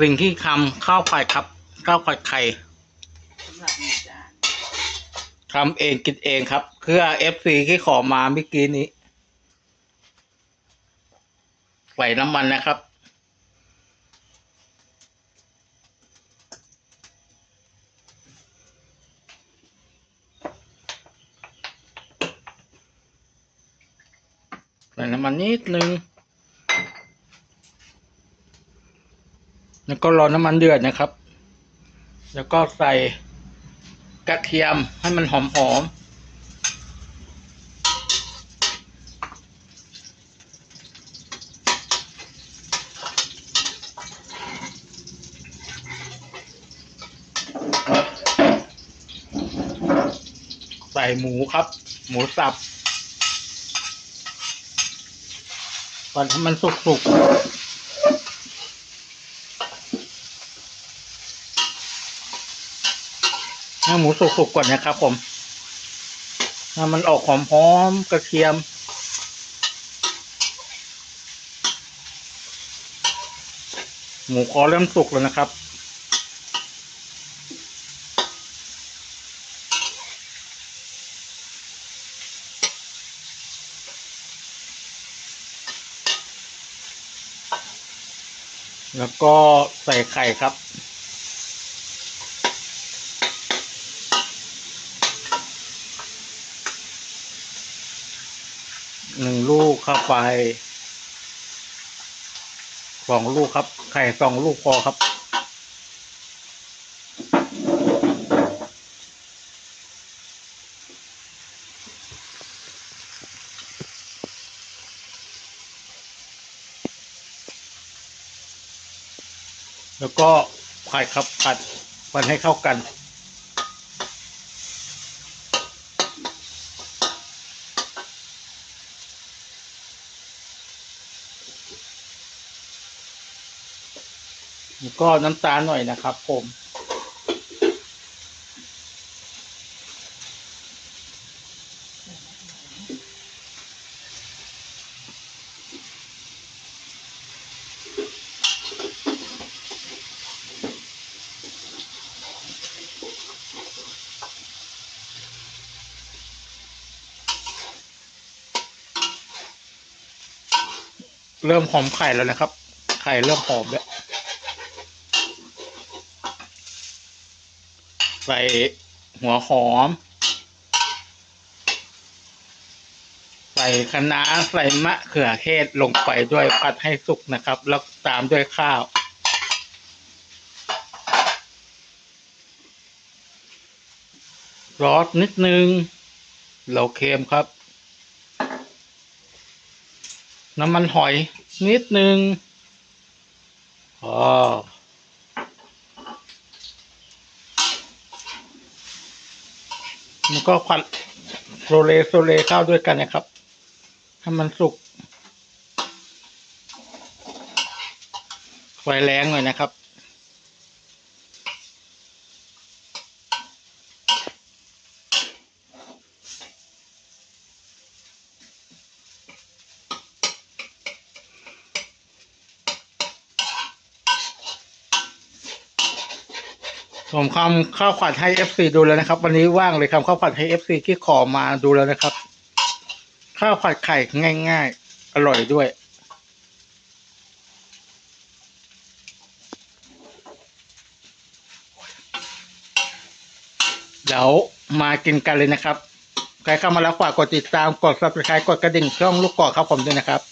สิ่งที่ทำข้าวผัดครับข้าวผัดไข่สำหรับหนึ่งจานทำเองกินเองครับเพื่อเอฟซีที่ขอมาเมื่อกี้นี้ใส่น้ำมันนะครับ ใส่น้ำมันนิดนึง แล้วก็รอน้ำมันเดือดนะครับ แล้วก็ใส่กระเทียมให้มันหอมๆใส่หมูครับ หมูสับก่อนให้มันสุกๆ ให้หมูสุกๆก่อนนะครับผมให้มันออกหอมๆกระเทียม หมูคอเริ่มสุกแล้วนะครับแล้วก็ใส่ไข่ครับ หนึ่งลูกเข้าไปสองลูกครับ ไข่สองลูกพอครับ แล้วก็ผัดครับผัดผัดให้เข้ากัน แล้วก็น้ำตาลหน่อยนะครับ ผม เริ่มหอมไข่แล้วนะครับ ไข่เริ่มหอมแล้ว ใส่หัวหอม ใส่คะน้าใส่มะเขือเทศลงไปด้วยผัดให้สุกนะครับ แล้วตามด้วยข้าว รอสนิดนึง เราเค็มครับ น้ำมันหอยนิดนึงอ๋อ มันก็ควันโซเลโซเลเข้าด้วยกันนะครับให้มันสุกไฟแรงหน่อยนะครับ ผมทำข้าวผัดให้ FC ดูแล้วนะครับ วันนี้ว่างเลยทำข้าวผัดให้ FC ที่ขอมาดูแล้วนะครับ ข้าวผัดไข่ง่าย ๆ อร่อยด้วย เดี๋ยวมากินกันเลยนะครับ ใครเข้ามาแล้วฝากกดติดตามกด subscribe กดกระดิ่งช่องลูกกอกครับผมด้วยนะครับ